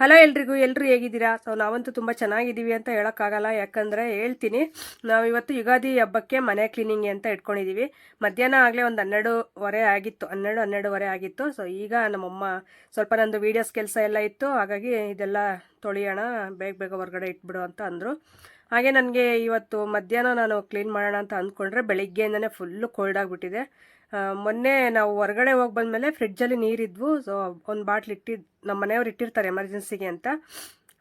Hello ಎಲ್ರಿಗೂ ಎಲ್ಲರೂ ಹೇಗಿದ್ದೀರಾ? ಸೊ, ನಾವಂತೂ ತುಂಬ ಚೆನ್ನಾಗಿದ್ದೀವಿ ಅಂತ ಹೇಳೋಕ್ಕಾಗಲ್ಲ, ಯಾಕಂದರೆ ಹೇಳ್ತೀನಿ ನಾವಿವತ್ತು ಯುಗಾದಿ ಹಬ್ಬಕ್ಕೆ ಮನೆ ಕ್ಲೀನಿಂಗ್ ಅಂತ ಇಟ್ಕೊಂಡಿದ್ದೀವಿ ಮಧ್ಯಾಹ್ನ ಆಗಲೇ ಒಂದು ಹನ್ನೆರಡುವರೆ ಆಗಿತ್ತು, ಹನ್ನೆರಡು, ಹನ್ನೆರಡುವರೆ ಆಗಿತ್ತು. ಸೊ, ಈಗ ನಮ್ಮಮ್ಮ ಸ್ವಲ್ಪ ನಂದು ವೀಡಿಯೋಸ್ ಕೆಲಸ ಎಲ್ಲ ಇತ್ತು, ಹಾಗಾಗಿ ಇದೆಲ್ಲ ತೊಳೆಯೋಣ, ಬೇಗ ಬೇಗ ಹೊರಗಡೆ ಇಟ್ಬಿಡು ಅಂತ ಅಂದರು. ಹಾಗೆ ನನಗೆ ಇವತ್ತು ಮಧ್ಯಾಹ್ನ ನಾನು ಕ್ಲೀನ್ ಮಾಡೋಣ ಅಂತ ಅಂದ್ಕೊಂಡ್ರೆ ಬೆಳಿಗ್ಗೆಯಿಂದನೇ ಫುಲ್ಲು ಕೋಲ್ಡ್ ಆಗಿಬಿಟ್ಟಿದೆ. ಮೊನ್ನೆ ನಾವು ಹೊರಗಡೆ ಹೋಗಿ ಬಂದಮೇಲೆ ಫ್ರಿಡ್ಜಲ್ಲಿ ನೀರಿದ್ವು. ಸೊ ಒಂದು ಬಾಟ್ಲ್ ಇಟ್ಟಿದ್ದು ನಮ್ಮ ಮನೆಯವ್ರು ಇಟ್ಟಿರ್ತಾರೆ ಎಮರ್ಜೆನ್ಸಿಗೆ ಅಂತ.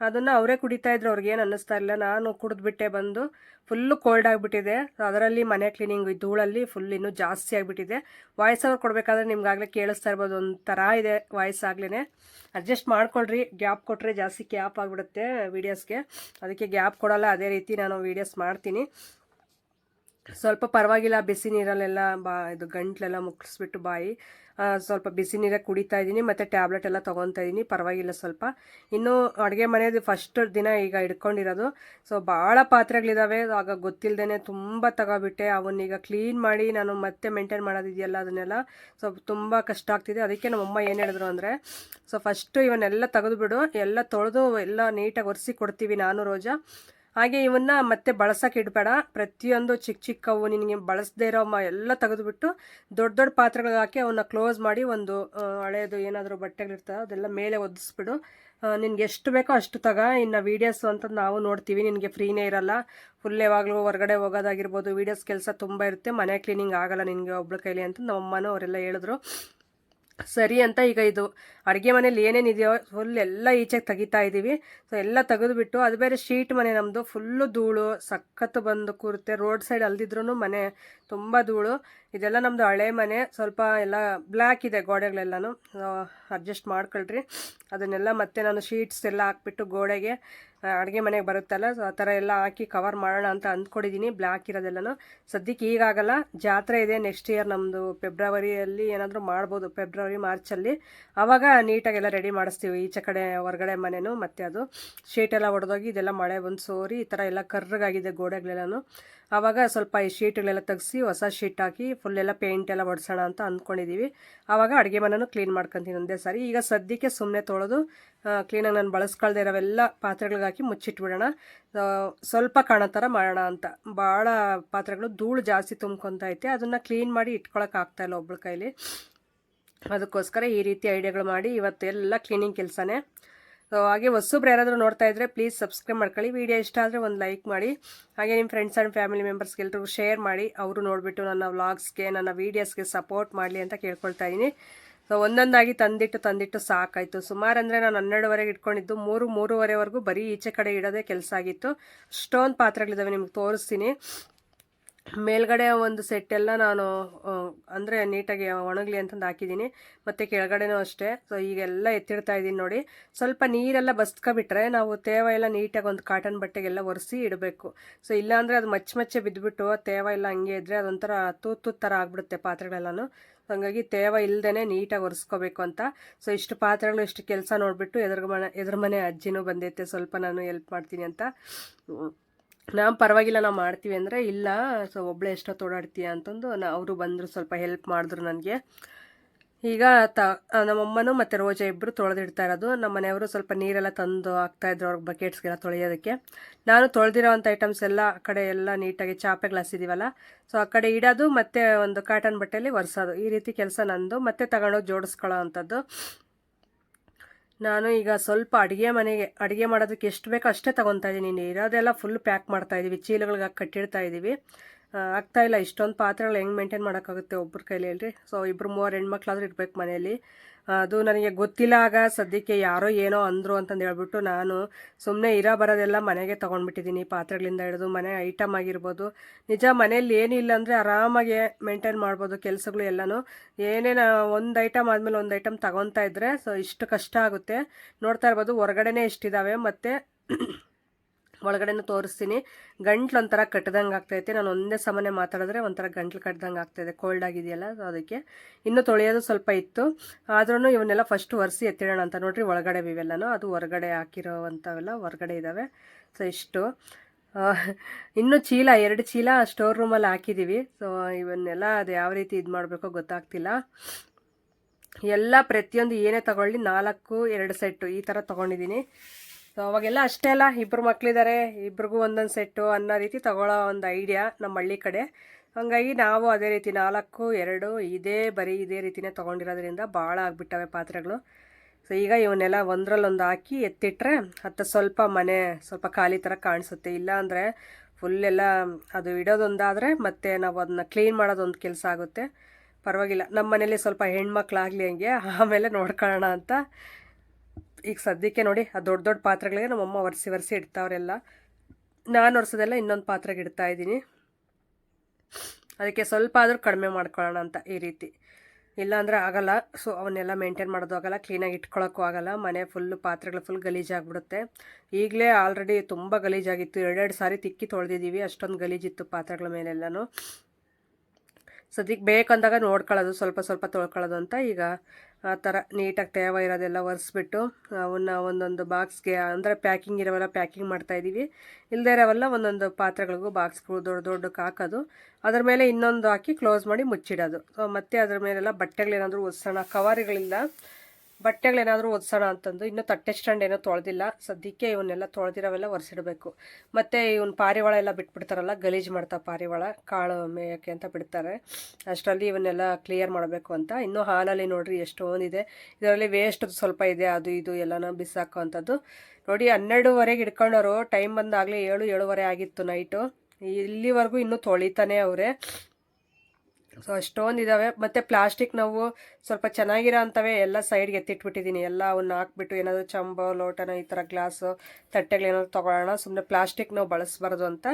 ಅದನ್ನು ಅವರೇ ಕುಡಿತಾ ಇದ್ರು, ಅವ್ರಿಗೆ ಏನು ಅನ್ನಿಸ್ತಾ ಇಲ್ಲ ನಾನು ಕುಡಿದ್ಬಿಟ್ಟೆ ಬಂದು ಫುಲ್ಲು ಕೋಲ್ಡ್ ಆಗಿಬಿಟ್ಟಿದೆ. ಅದರಲ್ಲಿ ಮನೆ ಕ್ಲೀನಿಂಗ್ ಧೂಳಲ್ಲಿ ಫುಲ್ ಇನ್ನೂ ಜಾಸ್ತಿ ಆಗಿಬಿಟ್ಟಿದೆ. ವಾಯ್ಸ್ ಅವ್ರು ಕೊಡಬೇಕಾದ್ರೆ ನಿಮ್ಗಾಗಲೇ ಕೇಳಿಸ್ತಾ ಇರ್ಬೋದು, ಒಂಥರ ಇದೆ ವಾಯ್ಸ್ ಆಗ್ಲೇ ಅಡ್ಜಸ್ಟ್ ಮಾಡ್ಕೊಳ್ರಿ. ಗ್ಯಾಪ್ ಕೊಟ್ಟರೆ ಜಾಸ್ತಿ ಗ್ಯಾಪ್ ಆಗಿಬಿಡುತ್ತೆ ವೀಡಿಯೋಸ್ಗೆ ಅದಕ್ಕೆ ಗ್ಯಾಪ್ ಕೊಡೋಲ್ಲ, ಅದೇ ರೀತಿ ನಾನು ವೀಡಿಯೋಸ್ ಮಾಡ್ತೀನಿ. ಸ್ವಲ್ಪ ಪರವಾಗಿಲ್ಲ, ಬಿಸಿ ನೀರಲ್ಲೆಲ್ಲ ಬಾ, ಇದು ಗಂಟ್ಲೆಲ್ಲ ಮುಗಿಸ್ಬಿಟ್ಟು ಬಾಯಿ. ಸ್ವಲ್ಪ ಬಿಸಿ ನೀರೇ ಕುಡಿತಾ ಇದ್ದೀನಿ, ಮತ್ತು ಟ್ಯಾಬ್ಲೆಟ್ ಎಲ್ಲ ತೊಗೊತಾ ಇದ್ದೀನಿ, ಪರವಾಗಿಲ್ಲ ಸ್ವಲ್ಪ. ಇನ್ನೂ ಅಡುಗೆ ಮನೆಯದು ಫಸ್ಟ್ ದಿನ ಈಗ ಹಿಡ್ಕೊಂಡಿರೋದು. ಸೊ ಭಾಳ ಪಾತ್ರೆಗಳಿದ್ದಾವೆ ಆಗ ಗೊತ್ತಿಲ್ಲದೇ ತುಂಬ ತಗೋಬಿಟ್ಟೆ. ಅವನ್ನೀಗ ಕ್ಲೀನ್ ಮಾಡಿ ನಾನು ಮತ್ತೆ ಮೇಂಟೈನ್ ಮಾಡೋದಿದೆಯಲ್ಲ ಅದನ್ನೆಲ್ಲ. ಸೊ ತುಂಬ ಕಷ್ಟ ಆಗ್ತಿದೆ. ಅದಕ್ಕೆ ನಮ್ಮಮ್ಮ ಏನು ಹೇಳಿದ್ರು ಅಂದರೆ ಸೊ ಫಸ್ಟು ಇವನ್ನೆಲ್ಲ ತೆಗೆದುಬಿಡು, ಎಲ್ಲ ತೊಳೆದು ಎಲ್ಲ ನೀಟಾಗಿ ಒರೆಸಿ ಕೊಡ್ತೀವಿ ನಾನು, ರೋಜಾ. ಹಾಗೆ ಇವನ್ನ ಮತ್ತೆ ಬಳಸಕ್ಕೆ ಇಡಬೇಡ. ಪ್ರತಿಯೊಂದು ಚಿಕ್ಕ ಚಿಕ್ಕವು ನಿನಗೆ ಬಳಸದೇ ಇರೋ ಮ ಎಲ್ಲ ತೆಗೆದುಬಿಟ್ಟು ದೊಡ್ಡ ದೊಡ್ಡ ಪಾತ್ರೆಗಳಿಗೆ ಹಾಕಿ ಅವನ್ನ ಕ್ಲೋಸ್ ಮಾಡಿ ಒಂದು ಹಳೆಯದು ಏನಾದರೂ ಬಟ್ಟೆಗಳಿರ್ತವೆ ಅದೆಲ್ಲ ಮೇಲೆ ಒದಿಸ್ಬಿಡು. ನಿನ್ಗೆ ಎಷ್ಟು ಬೇಕೋ ಅಷ್ಟು ತಗ. ಇನ್ನು ವೀಡಿಯೋಸ್ ಅಂತ ನಾವು ನೋಡ್ತೀವಿ. ನಿನಗೆ ಫ್ರೀನೇ ಇರಲ್ಲ. ಫುಲ್ ಯಾವಾಗಲೂ ಹೊರಗಡೆ ಹೋಗೋದಾಗಿರ್ಬೋದು. ವೀಡಿಯೋಸ್ ಕೆಲಸ ತುಂಬ ಇರುತ್ತೆ. ಮನೆ ಕ್ಲೀನಿಂಗ್ ಆಗಲ್ಲ ನಿನಗೆ ಒಬ್ಳ ಕೈಲಿ ಅಂತ ನಮ್ಮಮ್ಮನೂ ಅವರೆಲ್ಲ ಹೇಳಿದ್ರು. ಸರಿ ಅಂತ ಈಗ ಇದು ಅಡುಗೆ ಮನೇಲಿ ಏನೇನಿದೆಯೋ ಫುಲ್ ಎಲ್ಲ ಈಚೆಗೆ ತೆಗಿತಾ ಇದ್ದೀವಿ ಸೊ ಎಲ್ಲ ತೆಗೆದುಬಿಟ್ಟು ಅದು ಬೇರೆ ಶೀಟ್ ಮನೆ ನಮ್ಮದು ಫುಲ್ಲು ಧೂಳು, ಸಖತ್ತು ಬಂದು ಕೂರುತ್ತೆ ರೋಡ್ ಸೈಡ್ ಅಲ್ದಿದ್ರೂ ಮನೆ ತುಂಬ ಧೂಳು. ಇದೆಲ್ಲ ನಮ್ಮದು ಹಳೆ ಮನೆ. ಸ್ವಲ್ಪ ಎಲ್ಲ ಬ್ಲ್ಯಾಕ್ ಇದೆ ಗೋಡೆಗಳೆಲ್ಲನೂ. ಅಡ್ಜಸ್ಟ್ ಮಾಡ್ಕೊಳ್ರಿ. ಅದನ್ನೆಲ್ಲ ಮತ್ತೆ ನಾನು ಶೀಟ್ಸ್ ಎಲ್ಲ ಹಾಕ್ಬಿಟ್ಟು ಗೋಡೆಗೆ ಅಡುಗೆ ಮನೆಗೆ ಬರುತ್ತಲ್ಲ ಸೊ ಆ ಥರ ಎಲ್ಲ ಹಾಕಿ ಕವರ್ ಮಾಡೋಣ ಅಂತ ಅಂದ್ಕೊಂಡಿದ್ದೀನಿ ಬ್ಲ್ಯಾಕ್ ಇರೋದೆಲ್ಲನೂ. ಸದ್ಯಕ್ಕೆ ಈಗಾಗಲ್ಲ ಜಾತ್ರೆ ಇದೆ ನೆಕ್ಸ್ಟ್ ಇಯರ್ ನಮ್ಮದು ಫೆಬ್ರವರಿಯಲ್ಲಿ ಏನಾದರೂ ಮಾಡ್ಬೋದು. ಫೆಬ್ರವರಿ ಮಾರ್ಚಲ್ಲಿ ಆವಾಗ ನೀಟಾಗೆಲ್ಲ ರೆಡಿ ಮಾಡಿಸ್ತೀವಿ. ಈಚೆ ಕಡೆ ಹೊರಗಡೆ ಮನೆನೂ, ಮತ್ತು ಅದು ಶೀಟ್ ಹೊಡೆದೋಗಿ ಇದೆಲ್ಲ ಮಳೆ ಬಂದು ಸೋರಿ, ಈ ಥರ ಎಲ್ಲ ಕರ್ರಗಾಗಿದೆ ಗೋಡೆಗಳೆಲ್ಲನೂ. ಆವಾಗ ಸ್ವಲ್ಪ ಈ ಶೀಟ್ಗಳೆಲ್ಲ ತೆಗೆಸಿ ಹೊಸ ಶೀಟ್ ಹಾಕಿ ಫುಲ್ ಎಲ್ಲ ಪೇಂಟ್ ಎಲ್ಲ ಒಡಿಸೋಣ ಅಂತ ಅಂದ್ಕೊಂಡಿದ್ದೀವಿ ಆವಾಗ ಅಡುಗೆ ಮನೆಯೂ ಕ್ಲೀನ್ ಮಾಡ್ಕೊತೀನಿ ಒಂದೇ ಸಾರಿ. ಈಗ ಸದ್ಯಕ್ಕೆ ಸುಮ್ಮನೆ ತೊಳೆದು ಕ್ಲೀನಾಗಿ ನಾನು ಬಳಸ್ಕೊಳ್ದೆ ಇರೋವೆಲ್ಲ ಪಾತ್ರೆಗಳಿಗಾಕಿ ಮುಚ್ಚಿಟ್ಬಿಡೋಣ. ಸ್ವಲ್ಪ ಕಾಣೋ ಥರ ಮಾಡೋಣ ಅಂತ. ಭಾಳ ಪಾತ್ರೆಗಳು ಧೂಳು ಜಾಸ್ತಿ ತುಂಬ್ಕೊತೈತೆ ಅದನ್ನು ಕ್ಲೀನ್ ಮಾಡಿ ಇಟ್ಕೊಳಕ್ಕೆ ಆಗ್ತಾಯಿಲ್ಲ ಒಬ್ಬಳ ಕೈಲಿ. ಅದಕ್ಕೋಸ್ಕರ ಈ ರೀತಿ ಐಡಿಯಾಗಳು ಮಾಡಿ ಇವತ್ತೆಲ್ಲ ಕ್ಲೀನಿಂಗ್ ಕೆಲಸನೇ. ಸೊ ಹಾಗೆ ಹೊಸಬ್ರು ಯಾರಾದರೂ ನೋಡ್ತಾ ಇದ್ದರೆ ಪ್ಲೀಸ್ ಸಬ್ಸ್ಕ್ರೈಬ್ ಮಾಡ್ಕೊಳ್ಳಿ. ವಿಡಿಯೋ ಇಷ್ಟ ಆದರೆ ಒಂದು ಲೈಕ್ ಮಾಡಿ. ಹಾಗೆ ನಿಮ್ಮ ಫ್ರೆಂಡ್ಸ್ ಆ್ಯಂಡ್ ಫ್ಯಾಮಿಲಿ ಮೆಂಬರ್ಸ್ಗೆ ಎಲ್ರಿಗೂ ಶೇರ್ ಮಾಡಿ. ಅವರು ನೋಡಿಬಿಟ್ಟು ನನ್ನ ವ್ಲಾಗ್ಸ್ಗೆ ನನ್ನ ವೀಡಿಯೋಸ್ಗೆ ಸಪೋರ್ಟ್ ಮಾಡಲಿ ಅಂತ ಕೇಳ್ಕೊಳ್ತಾ ಇದ್ದೀನಿ ಸೊ ಒಂದೊಂದಾಗಿ ತಂದಿಟ್ಟು ತಂದಿಟ್ಟು ಸಾಕಾಯಿತು. ಸುಮಾರು ಅಂದರೆ ನಾನು ಹನ್ನೆರಡುವರೆಗೆ ಇಟ್ಕೊಂಡಿದ್ದು. ಮೂರು, ಮೂರುವರೆವರೆಗೂ ಬರೀ ಈಚೆ ಕಡೆ ಇಡೋದೇ ಕೆಲಸ ಆಗಿತ್ತು. ಸ್ಟೋನ್ ಪಾತ್ರೆಗಳಿದ್ದಾವೆ ನಿಮ್ಗೆ ತೋರಿಸ್ತೀನಿ. ಮೇಲ್ಗಡೆ ಒಂದು ಸೆಟ್ ಎಲ್ಲ ನಾನು ಅಂದರೆ ನೀಟಾಗಿ ಒಣಗಲಿ ಅಂತಂದು ಹಾಕಿದ್ದೀನಿ ಮತ್ತು ಕೆಳಗಡೆನೂ ಅಷ್ಟೇ. ಸೊ ಈಗೆಲ್ಲ ಎತ್ತಿಡ್ತಾ ಇದ್ದೀನಿ ನೋಡಿ. ಸ್ವಲ್ಪ ನೀರೆಲ್ಲ ಬಸ್ಕೊಬಿಟ್ರೆ ನಾವು ತೇವ ಎಲ್ಲ ನೀಟಾಗಿ ಒಂದು ಕಾಟನ್ ಬಟ್ಟೆಗೆಲ್ಲ ಒರೆಸಿ ಇಡಬೇಕು. ಸೊ ಇಲ್ಲಾಂದರೆ ಅದು ಮಚ್ಚ ಮಚ್ಚೆ ಬಿದ್ದುಬಿಟ್ಟು ತೇವ ಎಲ್ಲ ಹಂಗೆ ಇದ್ದರೆ ಅದೊಂಥರ ತೂತು ಥರ ಆಗ್ಬಿಡುತ್ತೆ ಪಾತ್ರೆಗಳೆಲ್ಲನೂ. ಹಾಗಾಗಿ ತೇವ ಇಲ್ಲದೇ ನೀಟಾಗಿ ಒರೆಸ್ಕೋಬೇಕು ಅಂತ. ಸೊ ಇಷ್ಟು ಪಾತ್ರೆಗಳು, ಇಷ್ಟು ಕೆಲಸ ನೋಡಿಬಿಟ್ಟು ಎದುರು ಮನೆ ಎದುರು ಮನೆ ಅಜ್ಜಿನೂ ಬಂದೈತೆ. ಸ್ವಲ್ಪ ನಾನು ಹೆಲ್ಪ್ ಮಾಡ್ತೀನಿ ಅಂತ. ನಾವು ಪರವಾಗಿಲ್ಲ ನಾವು ಮಾಡ್ತೀವಿ ಅಂದರೆ ಇಲ್ಲ, ಸೊ ಒಬ್ಬಳೆ ಎಷ್ಟೊತ್ತು ಓಡಾಡ್ತೀಯ ಅಂತಂದು ನಾ ಅವರು ಬಂದರು ಸ್ವಲ್ಪ ಹೆಲ್ಪ್ ಮಾಡಿದ್ರು ನನಗೆ. ಈಗ ತ ನಮ್ಮಮ್ಮನು ಮತ್ತು ರೋಜಾ ಇಬ್ಬರು ತೊಳೆದಿಡ್ತಾ ಇರೋದು. ನಮ್ಮ ಮನೆಯವರು ಸ್ವಲ್ಪ ನೀರೆಲ್ಲ ತಂದು ಹಾಕ್ತಾಯಿದ್ರು ಅವ್ರಿಗೆ ಬಕೆಟ್ಸ್ಗೆಲ್ಲ ತೊಳೆಯೋದಕ್ಕೆ. ನಾನು ತೊಳೆದಿರೋವಂಥ ಐಟಮ್ಸ್ ಎಲ್ಲ ಆ ಕಡೆ ಎಲ್ಲ ನೀಟಾಗಿ ಚಾಪೆ ಗ್ಲಾಸ್ ಇದೀವಲ್ಲ ಸೊ ಆ ಕಡೆ ಇಡೋದು ಮತ್ತು ಒಂದು ಕಾಟನ್ ಬಟ್ಟೆಯಲ್ಲಿ ಒರೆಸೋದು. ಈ ರೀತಿ ಕೆಲಸ ನಂದು. ಮತ್ತೆ ತಗೊಂಡೋಗಿ ಜೋಡಿಸ್ಕೊಳ್ಳೋ ಅಂಥದ್ದು. ನಾನು ಈಗ ಸ್ವಲ್ಪ ಅಡುಗೆ ಮನೆಗೆ, ಅಡುಗೆ ಮಾಡೋದಕ್ಕೆ ಎಷ್ಟು ಬೇಕೋ ಅಷ್ಟೇ ತೊಗೊತಾ ಇದ್ದೀನಿ. ಇರೋದೆಲ್ಲ ಫುಲ್ ಪ್ಯಾಕ್ ಮಾಡ್ತಾ ಇದ್ದೀವಿ ಚೀಲಗಳಿಗೆ ಕಟ್ಟಿಡ್ತಾ ಇದ್ದೀವಿ ಆಗ್ತಾ ಇಲ್ಲ. ಇಷ್ಟೊಂದು ಪಾತ್ರೆಗಳು ಹೆಂಗೆ ಮೇಂಟೈನ್ ಮಾಡೋಕ್ಕಾಗುತ್ತೆ ಒಬ್ಬರ ಕೈಲಿ ಹೇಳ್ರಿ. ಸೊ ಇಬ್ಬರು ಮೂವರು ಹೆಣ್ಮಕ್ಳಾದ್ರೂ ಇರ್ಬೇಕು ಮನೆಯಲ್ಲಿ. ಅದು ನನಗೆ ಗೊತ್ತಿಲ್ಲ, ಆಗ ಸದ್ಯಕ್ಕೆ ಯಾರೋ ಏನೋ ಅಂದರು ಅಂತಂದು ಹೇಳ್ಬಿಟ್ಟು ನಾನು ಸುಮ್ಮನೆ ಇರೋ ಬರೋದೆಲ್ಲ ಮನೆಗೆ ತೊಗೊಂಡ್ಬಿಟ್ಟಿದ್ದೀನಿ. ಪಾತ್ರೆಗಳಿಂದ ಹಿಡಿದು ಮನೆ ಐಟಮ್ ಆಗಿರ್ಬೋದು. ನಿಜ ಮನೇಲಿ ಏನಿಲ್ಲ ಅಂದರೆ ಆರಾಮಾಗಿ ಮೇಂಟೈನ್ ಮಾಡ್ಬೋದು, ಕೆಲಸಗಳು ಎಲ್ಲನೂ. ಏನೇನು ಒಂದು ಐಟಮ್ ಆದಮೇಲೆ ಒಂದು ಐಟಮ್ ತಗೊತಾ ಇದ್ದರೆ ಸೊ ಇಷ್ಟು ಕಷ್ಟ ಆಗುತ್ತೆ. ನೋಡ್ತಾ ಇರ್ಬೋದು, ಹೊರಗಡೆನೇ ಇಷ್ಟಿದ್ದಾವೆ ಮತ್ತು ಒಳಗಡೆನೂ ತೋರಿಸ್ತೀನಿ. ಗಂಟ್ಲು ಒಂಥರ ಕಟ್ಟದಂಗೆ ಆಗ್ತೈತೆ ನಾನು ಒಂದೇ ಸಮನೆ ಮಾತಾಡಿದ್ರೆ ಒಂಥರ ಗಂಟ್ಲು ಕಟ್ಟದಂಗೆ ಆಗ್ತಾಯಿದೆ ಕೋಲ್ಡ್ ಆಗಿದೆಯಲ್ಲ ಸೊ ಅದಕ್ಕೆ. ಇನ್ನೂ ತೊಳೆಯೋದು ಸ್ವಲ್ಪ ಇತ್ತು. ಆದ್ರೂ ಇವನ್ನೆಲ್ಲ ಫಸ್ಟ್ ಒರೆಸಿ ಎತ್ತಿಡೋಣ ಅಂತ. ನೋಡ್ರಿ, ಒಳಗಡೆ ಇವೆಲ್ಲನೂ, ಅದು ಹೊರಗಡೆ ಹಾಕಿರೋವಂಥವೆಲ್ಲ ಹೊರಗಡೆ ಇದ್ದಾವೆ ಸೊ ಇಷ್ಟು. ಇನ್ನು ಚೀಲ, ಎರಡು ಚೀಲ ಸ್ಟೋರ್ ರೂಮಲ್ಲಿ ಹಾಕಿದ್ದೀವಿ ಸೊ ಇವನ್ನೆಲ್ಲ ಅದು ಯಾವ ರೀತಿ ಇದು ಮಾಡಬೇಕೋ ಗೊತ್ತಾಗ್ತಿಲ್ಲ. ಎಲ್ಲ ಪ್ರತಿಯೊಂದು ಏನೇ ತಗೊಳ್ಳಿ, ನಾಲ್ಕು, ಎರಡು ಸೆಟ್ಟು ಈ ಥರ ತೊಗೊಂಡಿದ್ದೀನಿ. ಸೊ ಅವಾಗೆಲ್ಲ ಅಷ್ಟೇ ಅಲ್ಲ ಇಬ್ಬರು ಮಕ್ಕಳಿದ್ದಾರೆ ಇಬ್ರಿಗೂ ಒಂದೊಂದು ಸೆಟ್ಟು ಅನ್ನೋ ರೀತಿ ತಗೊಳ್ಳೋ ಒಂದು ಐಡಿಯಾ ನಮ್ಮ ಹಳ್ಳಿ ಕಡೆ. ಹಾಗಾಗಿ ನಾವು ಅದೇ ರೀತಿ ನಾಲ್ಕು, ಎರಡು, ಇದೇ ಬರೀ ಇದೇ ರೀತಿನೇ ತೊಗೊಂಡಿರೋದ್ರಿಂದ ಭಾಳ ಆಗಿಬಿಟ್ಟವೆ ಪಾತ್ರೆಗಳು. ಸೊ ಈಗ ಇವನ್ನೆಲ್ಲ ಒಂದರಲ್ಲೊಂದು ಹಾಕಿ ಎತ್ತಿಟ್ರೆ ಹತ್ತು ಸ್ವಲ್ಪ ಮನೆ, ಸ್ವಲ್ಪ ಖಾಲಿ ಥರ ಕಾಣಿಸುತ್ತೆ. ಇಲ್ಲ ಫುಲ್ಲೆಲ್ಲ ಅದು ಇಡೋದೊಂದಾದರೆ ಮತ್ತೆ ನಾವು ಅದನ್ನ ಕ್ಲೀನ್ ಮಾಡೋದೊಂದು ಕೆಲಸ ಆಗುತ್ತೆ. ಪರವಾಗಿಲ್ಲ. ನಮ್ಮ ಮನೇಲಿ ಸ್ವಲ್ಪ ಹೆಣ್ಮಕ್ಳಾಗಲಿ ಹಂಗೆ, ಆಮೇಲೆ ನೋಡ್ಕೊಳ್ಳೋಣ ಅಂತ ಈಗ ಸದ್ಯಕ್ಕೆ ನೋಡಿ, ಆ ದೊಡ್ಡ ದೊಡ್ಡ ಪಾತ್ರೆಗಳಿಗೆ ನಮ್ಮಮ್ಮ ಒರೆಸಿ ಒರೆಸಿ ಇಡ್ತಾವ್ರೆಲ್ಲ. ನಾನು ಒರೆಸೋದೆಲ್ಲ ಇನ್ನೊಂದು ಪಾತ್ರೆಗೆ ಇಡ್ತಾ ಇದ್ದೀನಿ. ಅದಕ್ಕೆ ಸ್ವಲ್ಪ ಆದರೂ ಕಡಿಮೆ ಮಾಡ್ಕೊಳ್ಳೋಣ ಅಂತ ಈ ರೀತಿ. ಇಲ್ಲಾಂದರೆ ಆಗಲ್ಲ. ಸೊ, ಅವನ್ನೆಲ್ಲ ಮೇಂಟೈನ್ ಮಾಡೋದು ಆಗಲ್ಲ ಕ್ಲೀನಾಗಿ ಇಟ್ಕೊಳ್ಳೋಕ್ಕೂ ಆಗಲ್ಲ. ಮನೆ ಫುಲ್ಲು ಪಾತ್ರೆಗಳು ಫುಲ್ ಗಲೀಜಾಗ್ಬಿಡುತ್ತೆ. ಈಗಲೇ ಆಲ್ರೆಡಿ ತುಂಬ ಗಲೀಜಾಗಿತ್ತು. ಎರಡೆರಡು ಸಾರಿ ತಿಕ್ಕಿ ತೊಳೆದಿದ್ದೀವಿ, ಅಷ್ಟೊಂದು ಗಲೀಜಿತ್ತು ಪಾತ್ರೆಗಳ ಮೇಲೆಲ್ಲನೂ. ಸದ್ಯಕ್ಕೆ ಬೇಕಂದಾಗ ನೋಡ್ಕೊಳ್ಳೋದು, ಸ್ವಲ್ಪ ಸ್ವಲ್ಪ ತೊಳ್ಕೊಳ್ಳೋದು ಅಂತ ಈಗ ಆ ಥರ ನೀಟಾಗಿ ತೇವ ಇರೋದೆಲ್ಲ ಒರೆಸ್ಬಿಟ್ಟು ಅವನ್ನ ಒಂದೊಂದು ಬಾಕ್ಸ್ಗೆ, ಅಂದರೆ ಪ್ಯಾಕಿಂಗ್ ಇರೋವೆಲ್ಲ ಪ್ಯಾಕಿಂಗ್ ಮಾಡ್ತಾಯಿದ್ದೀವಿ ಇಲ್ಲದೇ ಇರೋವೆಲ್ಲ ಒಂದೊಂದು ಪಾತ್ರೆಗಳಿಗೂ ಬಾಕ್ಸ್ಗಳು ದೊಡ್ಡ ದೊಡ್ಡಕ್ಕೆ ಹಾಕೋದು. ಅದ್ರ ಮೇಲೆ ಇನ್ನೊಂದು ಹಾಕಿ ಕ್ಲೋಸ್ ಮಾಡಿ ಮುಚ್ಚಿಡೋದು. ಮತ್ತು ಅದ್ರ ಮೇಲೆಲ್ಲ ಬಟ್ಟೆಗಳೇನಾದರೂ ಒರೆಸೋಣ ಕವರಿಗಳಿಲ್ಲ. ಬಟ್ಟೆಗಳೇನಾದರೂ ಒದಿಸೋಣ ಅಂತಂದು ಇನ್ನೂ ತಟ್ಟೆ ಸ್ಟ್ಯಾಂಡ್ ಏನೋ ತೊಳೆದಿಲ್ಲ. ಸದ್ಯಕ್ಕೆ ಇವನ್ನೆಲ್ಲ ತೊಳೆದಿರೋವೆಲ್ಲ ಒರೆಸಿಡಬೇಕು. ಮತ್ತು ಇವನ್ ಪಾರಿವಾಳ ಎಲ್ಲ ಬಿಟ್ಬಿಡ್ತಾರಲ್ಲ, ಗಲೀಜು ಮಾಡ್ತಾ ಪಾರಿವಾಳ, ಕಾಳು ಮೇಯೋಕ್ಕೆ ಅಂತ ಬಿಡ್ತಾರೆ. ಅಷ್ಟರಲ್ಲಿ ಇವನ್ನೆಲ್ಲ ಕ್ಲಿಯರ್ ಮಾಡಬೇಕು ಅಂತ. ಇನ್ನೂ ಹಾಲಲ್ಲಿ ನೋಡ್ರಿ ಎಷ್ಟೊಂದಿದೆ. ಇದರಲ್ಲಿ ವೇಸ್ಟ್ ಸ್ವಲ್ಪ ಇದೆ, ಅದು ಇದು ಎಲ್ಲನೂ ಬಿಸಾಕೋ ಅಂಥದ್ದು ನೋಡಿ, ಹನ್ನೆರಡುವರೆಗೆ ಇಟ್ಕೊಂಡವರು ಟೈಮ್ ಬಂದಾಗಲೇ ಏಳು, ಏಳುವರೆ ಆಗಿತ್ತು ನೈಟು ಇಲ್ಲಿವರೆಗೂ ಇನ್ನೂ ತೊಳಿತಾನೆ ಅವರೇ. ಸೊ ಅಷ್ಟೊಂದು ಇದ್ದಾವೆ ಮತ್ತು ಪ್ಲಾಸ್ಟಿಕ್ ನಾವು ಸ್ವಲ್ಪ ಚೆನ್ನಾಗಿರೋ ಅಂಥವೇ ಎಲ್ಲ ಸೈಡ್ಗೆ ಎತ್ತಿಟ್ಬಿಟ್ಟಿದ್ದೀನಿ ಎಲ್ಲ ಅವನ್ನ ಹಾಕ್ಬಿಟ್ಟು ಏನಾದರೂ ಚಂಬ, ಲೋಟನ ಈ ಥರ ಗ್ಲಾಸು ತಟ್ಟೆಗಳೇನಾದ್ರು ತೊಗೊಳ್ಳೋಣ ಸುಮ್ಮನೆ ಪ್ಲಾಸ್ಟಿಕ್ ನಾವು ಬಳಸಬಾರ್ದು ಅಂತ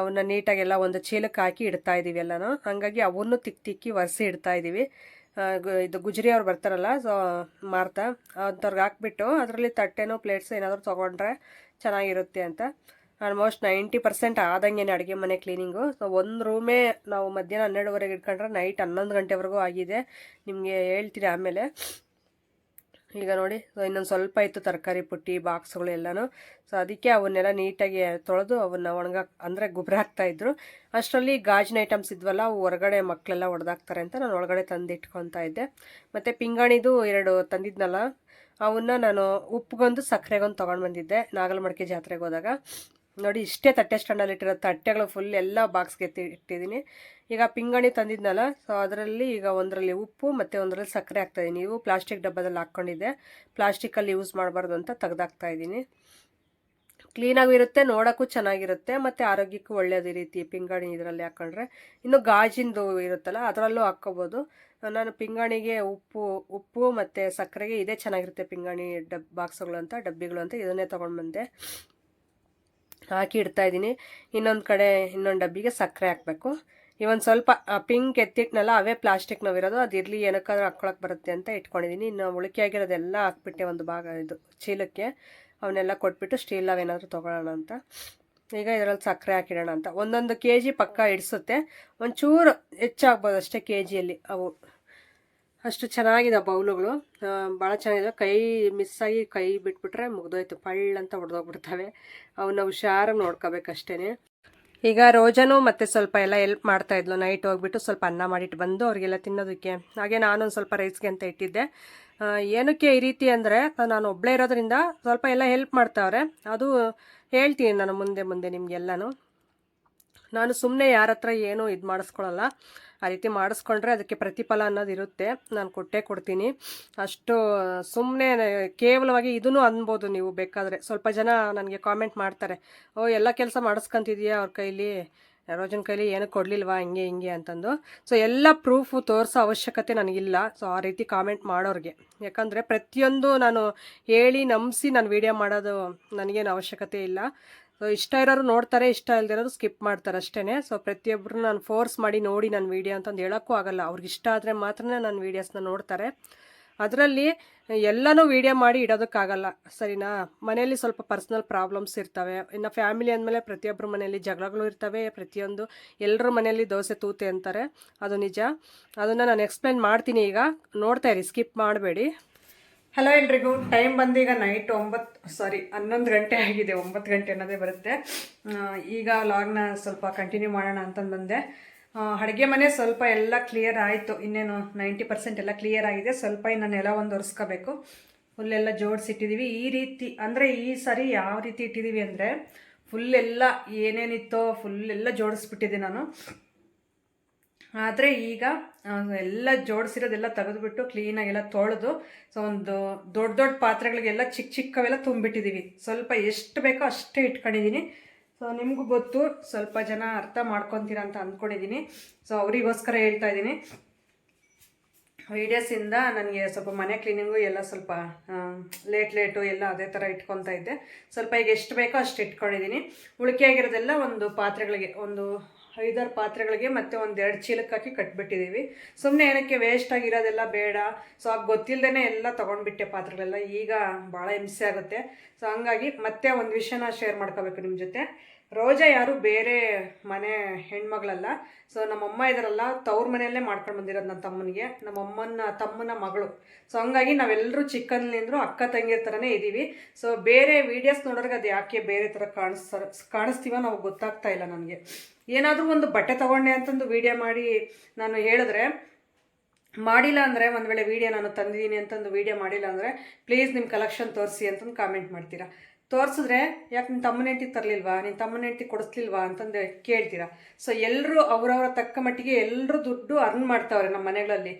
ಅವನ್ನ ನೀಟಾಗೆಲ್ಲ ಒಂದು ಚೀಲಕ್ಕೆ ಹಾಕಿ ಇಡ್ತಾ ಇದ್ದೀವಿ ಎಲ್ಲನೂ. ಹಾಗಾಗಿ ಅವನ್ನು ತಿಕ್ಕಿ ತಿಕ್ಕಿ ಒರೆಸಿ ಇಡ್ತಾ ಇದ್ದೀವಿ ಇದು ಗುಜರಿ ಅವ್ರು ಬರ್ತಾರಲ್ಲ, ಸೊ, ಮಾರ್ತಾ ಅಂಥವ್ರಿಗೆ ಹಾಕ್ಬಿಟ್ಟು ಅದರಲ್ಲಿ ತಟ್ಟೆನೋ ಪ್ಲೇಟ್ಸ್ ಏನಾದರೂ ತೊಗೊಂಡ್ರೆ ಚೆನ್ನಾಗಿರುತ್ತೆ ಅಂತ. ಆಲ್ಮೋಸ್ಟ್ ನೈಂಟಿ ಪರ್ಸೆಂಟ್ ಆದಂಗೆ ಅಡುಗೆ ಮನೆ ಕ್ಲೀನಿಂಗು. ಸೊ, ಒಂದು ರೂಮೇ ನಾವು ಮಧ್ಯಾಹ್ನ ಹನ್ನೆರಡುವರೆಗೆ ಇಟ್ಕೊಂಡ್ರೆ ನೈಟ್ ಹನ್ನೊಂದು ಗಂಟೆವರೆಗೂ ಆಗಿದೆ. ನಿಮಗೆ ಹೇಳ್ತೀರಿ ಆಮೇಲೆ. ಈಗ ನೋಡಿ, ಸೊ, ಇನ್ನೊಂದು ಸ್ವಲ್ಪ ಇತ್ತು ತರಕಾರಿ ಪುಟ್ಟಿ, ಬಾಕ್ಸ್ಗಳು ಎಲ್ಲನೂ. ಸೊ, ಅದಕ್ಕೆ ಅವನ್ನೆಲ್ಲ ನೀಟಾಗಿ ತೊಳೆದು ಅವನ್ನ ಒಣಗ, ಅಂದರೆ ಗೊಬ್ಬರ ಹಾಕ್ತಾಯಿದ್ರು ಅಷ್ಟರಲ್ಲಿ ಗಾಜಿನ ಐಟಮ್ಸ್ ಇದ್ವಲ್ಲ, ಅವು ಹೊರಗಡೆ ಮಕ್ಕಳೆಲ್ಲ ಹೊಡೆದಾಕ್ತಾರೆ ಅಂತ ನಾನು ಒಳಗಡೆ ತಂದು ಇಟ್ಕೊತಾ ಇದ್ದೆ. ಮತ್ತು ಪಿಂಗಾಣಿದು ಎರಡು ತಂದಿದ್ನಲ್ಲ, ಅವನ್ನ ನಾನು ಉಪ್ಪಿಗೊಂದು ಸಕ್ಕರೆಗೊಂದು ತೊಗೊಂಡು ಬಂದಿದ್ದೆ, ನಾಗಲಮಡಿಕೆ ಜಾತ್ರೆಗೆ ಹೋದಾಗ. ನೋಡಿ, ಇಷ್ಟೇ ತಟ್ಟೆ ಸ್ಟ್ಯಾಂಡಲ್ಲಿ ಇಟ್ಟಿರೋ ತಟ್ಟೆಗಳು ಫುಲ್ ಎಲ್ಲ ಬಾಕ್ಸ್ಗೆ ಎತ್ತಿ ಇಟ್ಟಿದ್ದೀನಿ. ಈಗ ಪಿಂಗಣಿ ತಂದಿದ್ನಲ್ಲ ಸೊ ಅದರಲ್ಲಿ ಈಗ ಒಂದರಲ್ಲಿ ಉಪ್ಪು ಮತ್ತು ಒಂದರಲ್ಲಿ ಸಕ್ಕರೆ ಹಾಕ್ತಾಯಿದ್ದೀನಿ ಇವು ಪ್ಲಾಸ್ಟಿಕ್ ಡಬ್ಬದಲ್ಲಿ ಹಾಕ್ಕೊಂಡಿದ್ದೆ. ಪ್ಲಾಸ್ಟಿಕಲ್ಲಿ ಯೂಸ್ ಮಾಡಬಾರ್ದು ಅಂತ ತೆಗ್ದಾಕ್ತಾ ಇದ್ದೀನಿ ಕ್ಲೀನಾಗೂ ಇರುತ್ತೆ, ನೋಡೋಕ್ಕೂ ಚೆನ್ನಾಗಿರುತ್ತೆ, ಮತ್ತು ಆರೋಗ್ಯಕ್ಕೂ ಒಳ್ಳೆಯದು ಈ ರೀತಿ ಪಿಂಗಾಣಿ ಇದರಲ್ಲಿ ಹಾಕ್ಕೊಂಡ್ರೆ ಇನ್ನು ಗಾಜಿಂದು ಇರುತ್ತಲ್ಲ, ಅದರಲ್ಲೂ ಹಾಕ್ಕೋಬೋದು. ನಾನು ಪಿಂಗಾಣಿಗೆ ಉಪ್ಪು ಉಪ್ಪು ಮತ್ತು ಸಕ್ಕರೆಗೆ ಇದೇ ಚೆನ್ನಾಗಿರುತ್ತೆ ಪಿಂಗಾಣಿ ಡಬ್ ಬಾಕ್ಸ್ಗಳು ಅಂತ, ಡಬ್ಬಿಗಳು ಅಂತ, ಇದನ್ನೇ ತೊಗೊಂಡು ಬಂದೆ ಹಾಕಿ ಇಡ್ತಾ ಇದ್ದೀನಿ. ಇನ್ನೊಂದು ಕಡೆ ಇನ್ನೊಂದು ಡಬ್ಬಿಗೆ ಸಕ್ಕರೆ ಹಾಕಬೇಕು. ಇವೊಂದು ಸ್ವಲ್ಪ ಪಿಂಕ್ ಎತ್ತಿಟ್ನಲ್ಲ, ಅವೇ ಪ್ಲಾಸ್ಟಿಕ್ ನೋವಿರೋದು. ಅದು ಇರಲಿ, ಏನಕ್ಕಾದ್ರೂ ಹಾಕ್ಕೊಳಕ್ಕೆ ಬರುತ್ತೆ ಅಂತ ಇಟ್ಕೊಂಡಿದ್ದೀನಿ ಇನ್ನು ಉಳಿಕೆ ಆಗಿರೋದೆಲ್ಲ ಹಾಕ್ಬಿಟ್ಟೆ ಒಂದು ಭಾಗ ಇದು ಚೀಲಕ್ಕೆ. ಅವನ್ನೆಲ್ಲ ಕೊಟ್ಬಿಟ್ಟು ಸ್ಟೀಲ್ ಅವೇನಾದರೂ ತೊಗೊಳ್ಳೋಣ ಅಂತ. ಈಗ ಇದರಲ್ಲಿ ಸಕ್ಕರೆ ಹಾಕಿಡೋಣ ಅಂತ. ಒಂದೊಂದು ಕೆ ಜಿ ಪಕ್ಕ ಇಡಿಸುತ್ತೆ. ಒಂಚೂರು ಹೆಚ್ಚಾಗ್ಬೋದು ಅಷ್ಟೇ ಕೆ ಜಿಯಲ್ಲಿ ಅವು. ಅಷ್ಟು ಚೆನ್ನಾಗಿದೆ ಬೌಲುಗಳು. ಭಾಳ ಚೆನ್ನಾಗಿದೆ. ಕೈ ಮಿಸ್ ಆಗಿ ಕೈ ಬಿಟ್ಬಿಟ್ರೆ ಮುಗ್ದೋಯ್ತು. ಪಳ್ಳ ಅಂತ ಹೊಡೆದೋಗ್ಬಿಡ್ತವೆ. ಅವನ್ನ ಹುಷಾರಾಗಿ ನೋಡ್ಕೋಬೇಕಷ್ಟೇ ಈಗ ರೋಜನು ಮತ್ತೆ ಸ್ವಲ್ಪ ಎಲ್ಲ ಎಲ್ಪ್ ಮಾಡ್ತಾ ಇದ್ಲು. ನೈಟ್ ಹೋಗ್ಬಿಟ್ಟು ಸ್ವಲ್ಪ ಅನ್ನ ಮಾಡಿಟ್ಟು ಬಂದು ಅವ್ರಿಗೆಲ್ಲ ತಿನ್ನೋದಕ್ಕೆ. ಹಾಗೆ ನಾನೊಂದು ಸ್ವಲ್ಪ ರೈಸ್ಗೆ ಅಂತ ಇಟ್ಟಿದ್ದೆ. ಏನಕ್ಕೆ ಈ ರೀತಿ ಅಂದರೆ, ನಾನು ಒಬ್ಬಳೇ ಇರೋದ್ರಿಂದ ಸ್ವಲ್ಪ ಎಲ್ಲ ಹೆಲ್ಪ್ ಮಾಡ್ತಾವ್ರೆ. ಅದು ಹೇಳ್ತೀನಿ ನಾನು ಮುಂದೆ ಮುಂದೆ ನಿಮಗೆಲ್ಲನೂ. ನಾನು ಸುಮ್ಮನೆ ಯಾರ ಹತ್ರ ಏನೂ ಇದು ಮಾಡಿಸ್ಕೊಳಲ್ಲ. ಆ ರೀತಿ ಮಾಡಿಸ್ಕೊಂಡ್ರೆ ಅದಕ್ಕೆ ಪ್ರತಿಫಲ ಅನ್ನೋದು ಇರುತ್ತೆ. ನಾನು ಕೊಟ್ಟೇ ಕೊಡ್ತೀನಿ. ಅಷ್ಟು ಸುಮ್ಮನೆ ಕೇವಲವಾಗಿ ಇದನ್ನು ಅನ್ಬೋದು ನೀವು ಬೇಕಾದರೆ. ಸ್ವಲ್ಪ ಜನ ನನಗೆ ಕಾಮೆಂಟ್ ಮಾಡ್ತಾರೆ. ಓ, ಎಲ್ಲ ಕೆಲಸ ಮಾಡಿಸ್ಕೊಂತಿದೀಯಾ ಅವ್ರ ಕೈಲಿ? ರೋಜನ್ ಕೈಲಿ ಏನು ಕೊಡಲಿಲ್ವಾ? ಹಿಂಗೆ ಹಿಂಗೆ ಅಂತಂದು. ಸೊ ಎಲ್ಲ ಪ್ರೂಫು ತೋರಿಸೋ ಅವಶ್ಯಕತೆ ನನಗಿಲ್ಲ. ಸೊ ಆ ರೀತಿ ಕಾಮೆಂಟ್ ಮಾಡೋರಿಗೆ. ಯಾಕಂದರೆ ಪ್ರತಿಯೊಂದು ನಾನು ಹೇಳಿ ನಂಬಿಸಿ ನಾನು ವೀಡಿಯೋ ಮಾಡೋದು ನನಗೇನು ಅವಶ್ಯಕತೆ ಇಲ್ಲ. ಸೊ ಇಷ್ಟ ಇರೋರು ನೋಡ್ತಾರೆ, ಇಷ್ಟ ಇಲ್ದಿರೋರು ಸ್ಕಿಪ್ ಮಾಡ್ತಾರೆ ಅಷ್ಟೇ ಸೊ ಪ್ರತಿಯೊಬ್ಬರು ನಾನು ಫೋರ್ಸ್ ಮಾಡಿ ನೋಡಿ ನನ್ನ ವೀಡಿಯೋ ಅಂತಂದು ಹೇಳೋಕ್ಕೂ ಆಗಲ್ಲ. ಅವ್ರಿಗೆ ಇಷ್ಟ ಆದರೆ ಮಾತ್ರ ನನ್ನ ವೀಡಿಯೋಸ್ನ ನೋಡ್ತಾರೆ. ಅದರಲ್ಲಿ ಎಲ್ಲನೂ ವೀಡಿಯೋ ಮಾಡಿ ಇಡೋದಕ್ಕಾಗಲ್ಲ. ಸರಿನಾ? ಮನೆಯಲ್ಲಿ ಸ್ವಲ್ಪ ಪರ್ಸ್ನಲ್ ಪ್ರಾಬ್ಲಮ್ಸ್ ಇರ್ತವೆ. ಇನ್ನು ಫ್ಯಾಮಿಲಿ ಅಂದಮೇಲೆ ಪ್ರತಿಯೊಬ್ಬರ ಮನೆಯಲ್ಲಿ ಜಗಳಗಳು ಇರ್ತವೆ. ಪ್ರತಿಯೊಂದು ಎಲ್ಲರ ಮನೆಯಲ್ಲಿ ದೋಸೆ ತೂತೆ ಅಂತಾರೆ. ಅದು ನಿಜ. ಅದನ್ನು ನಾನು ಎಕ್ಸ್ಪ್ಲೇನ್ ಮಾಡ್ತೀನಿ ಈಗ. ನೋಡ್ತಾ ಇರಿ ಸ್ಕಿಪ್ ಮಾಡಬೇಡಿ. ಹಲೋ ಎಲ್ರಿಗೂ. ಟೈಮ್ ಬಂದೀಗ ನೈಟ್ ಒಂಬತ್ತು ಸಾರಿ ಹನ್ನೊಂದು ಗಂಟೆ ಆಗಿದೆ. ಒಂಬತ್ತು ಗಂಟೆ ಅನ್ನೋದೇ ಬರುತ್ತೆ. ಈಗ ಲಾಗ್ನ ಸ್ವಲ್ಪ ಕಂಟಿನ್ಯೂ ಮಾಡೋಣ ಅಂತಂದು ಬಂದೆ. ಅಡುಗೆ ಮನೆ ಸ್ವಲ್ಪ ಎಲ್ಲ ಕ್ಲಿಯರ್ ಆಯಿತು. ಇನ್ನೇನು ನೈಂಟಿ ಪರ್ಸೆಂಟ್ ಎಲ್ಲ ಕ್ಲಿಯರ್ ಆಗಿದೆ. ಸ್ವಲ್ಪ ಇನ್ನು ನೆಲ ಒಂದು ಒರೆಸ್ಕೋಬೇಕು. ಫುಲ್ಲೆಲ್ಲ ಜೋಡಿಸಿಟ್ಟಿದ್ದೀವಿ ಈ ರೀತಿ, ಅಂದರೆ ಈ ಸಾರಿ ಯಾವ ರೀತಿ ಇಟ್ಟಿದ್ದೀವಿ ಅಂದರೆ ಫುಲ್ಲೆಲ್ಲ ಏನೇನಿತ್ತೋ ಫುಲ್ಲೆಲ್ಲ ಜೋಡಿಸ್ಬಿಟ್ಟಿದ್ದೆ ನಾನು. ಆದರೆ ಈಗ ಎಲ್ಲ ಜೋಡಿಸಿರೋದೆಲ್ಲ ತೆಗೆದುಬಿಟ್ಟು ಕ್ಲೀನಾಗೆಲ್ಲ ತೊಳೆದು ಸೊ ಒಂದು ದೊಡ್ಡ ದೊಡ್ಡ ಪಾತ್ರೆಗಳಿಗೆಲ್ಲ ಚಿಕ್ಕ ಚಿಕ್ಕವೆಲ್ಲ ತುಂಬಿಟ್ಟಿದ್ದೀವಿ ಸ್ವಲ್ಪ ಎಷ್ಟು ಬೇಕೋ ಅಷ್ಟೇ ಇಟ್ಕೊಂಡಿದ್ದೀನಿ ಸೊ ನಿಮಗೂ ಗೊತ್ತು, ಸ್ವಲ್ಪ ಜನ ಅರ್ಥ ಮಾಡ್ಕೊತೀರ ಅಂತ ಅಂದ್ಕೊಂಡಿದ್ದೀನಿ ಸೊ ಅವರಿಗೋಸ್ಕರ ಹೇಳ್ತಾ ಇದ್ದೀನಿ. ವೀಡಿಯೋಸಿಂದ ನನಗೆ ಸ್ವಲ್ಪ ಮನೆ ಕ್ಲೀನಿಂಗು ಎಲ್ಲ ಸ್ವಲ್ಪ ಲೇಟ್ ಲೇಟು ಎಲ್ಲ ಅದೇ ಥರ ಇಟ್ಕೊತಾ ಇದ್ದೆ. ಸ್ವಲ್ಪ ಈಗ ಎಷ್ಟು ಬೇಕೋ ಅಷ್ಟು ಇಟ್ಕೊಂಡಿದ್ದೀನಿ ಉಳಿಕೆ ಆಗಿರೋದೆಲ್ಲ ಒಂದು ಪಾತ್ರೆಗಳಿಗೆ, ಒಂದು ಐದಾರು ಪಾತ್ರೆಗಳಿಗೆ ಮತ್ತೆ ಒಂದೆರಡು ಚೀಲಕ್ಕೆ ಹಾಕಿ ಕಟ್ಬಿಟ್ಟಿದ್ದೀವಿ ಸುಮ್ಮನೆ ಏನಕ್ಕೆ ವೇಸ್ಟ್ ಆಗಿರೋದೆಲ್ಲ ಬೇಡ. ಸೊ ಆಗ ಗೊತ್ತಿಲ್ಲದೇ ಎಲ್ಲ ತೊಗೊಂಡ್ಬಿಟ್ಟೆ ಪಾತ್ರೆಗಳೆಲ್ಲ. ಈಗ ಭಾಳ ಹಿಂಸೆ ಆಗುತ್ತೆ. ಸೊ ಹಂಗಾಗಿ ಮತ್ತೆ ಒಂದು ವಿಷಯನ ಶೇರ್ ಮಾಡ್ಕೋಬೇಕು ನಿಮ್ಮ ಜೊತೆ. ರೋಜಾ ಯಾರು ಬೇರೆ ಮನೆ ಹೆಣ್ಮಗಳಲ್ಲ. ಸೊ ನಮ್ಮಮ್ಮ ಇದರಲ್ಲ, ತವ್ರ ಮನೆಯಲ್ಲೇ ಮಾಡ್ಕೊಂಡು ಬಂದಿರೋದು ನನ್ನ ತಮ್ಮನಿಗೆ. ನಮ್ಮಮ್ಮನ ತಮ್ಮನ ಮಗಳು. ಸೊ ಹಂಗಾಗಿ ನಾವೆಲ್ಲರೂ ಚಿಕ್ಕನ್ಲಿಂದ್ರು ಅಕ್ಕ ತಂಗಿರ ಥರನೇ ಇದ್ದೀವಿ ಸೊ ಬೇರೆ ವೀಡಿಯೋಸ್ ನೋಡೋರ್ಗೆ ಅದು ಯಾಕೆ ಬೇರೆ ಥರ ಕಾಣಿಸ್ತಾರ ಕಾಣಿಸ್ತೀವೋ ನಾವು ಗೊತ್ತಾಗ್ತಾ ಇಲ್ಲ ನನಗೆ. ಏನಾದರೂ ಒಂದು ಬಟ್ಟೆ ತೊಗೊಂಡೆ ಅಂತಂದು ವಿಡಿಯೋ ಮಾಡಿ ನಾನು ಹೇಳಿದ್ರೆ, ಮಾಡಿಲ್ಲ ಅಂದರೆ ಒಂದು ವೇಳೆ ವೀಡಿಯೋ ನಾನು ತಂದಿದ್ದೀನಿ ಅಂತಂದು ವೀಡಿಯೋ ಮಾಡಿಲ್ಲ ಅಂದರೆ ಪ್ಲೀಸ್ ನಿಮ್ಮ ಕಲೆಕ್ಷನ್ ತೋರಿಸಿ ಅಂತಂದು ಕಾಮೆಂಟ್ ಮಾಡ್ತೀರಾ? ತೋರಿಸಿದ್ರೆ ಯಾಕೆ ನಿಮ್ಮ ತಮ್ಮನ ಹೆಂಡತಿ ತರಲಿಲ್ವಾ? ನಿನ್ನ ತಮ್ಮನ ಹೆಂಡತಿ ಕೊಡಿಸ್ಲಿಲ್ವಾ ಅಂತಂದು ಕೇಳ್ತೀರಾ? ಸೊ ಎಲ್ಲರೂ ಅವರವರ ತಕ್ಕ ಮಟ್ಟಿಗೆ ಎಲ್ಲರೂ ದುಡ್ಡು ಅರ್ನ್ ಮಾಡ್ತಾವ್ರೆ ನಮ್ಮ ಮನೆಗಳಲ್ಲಿ.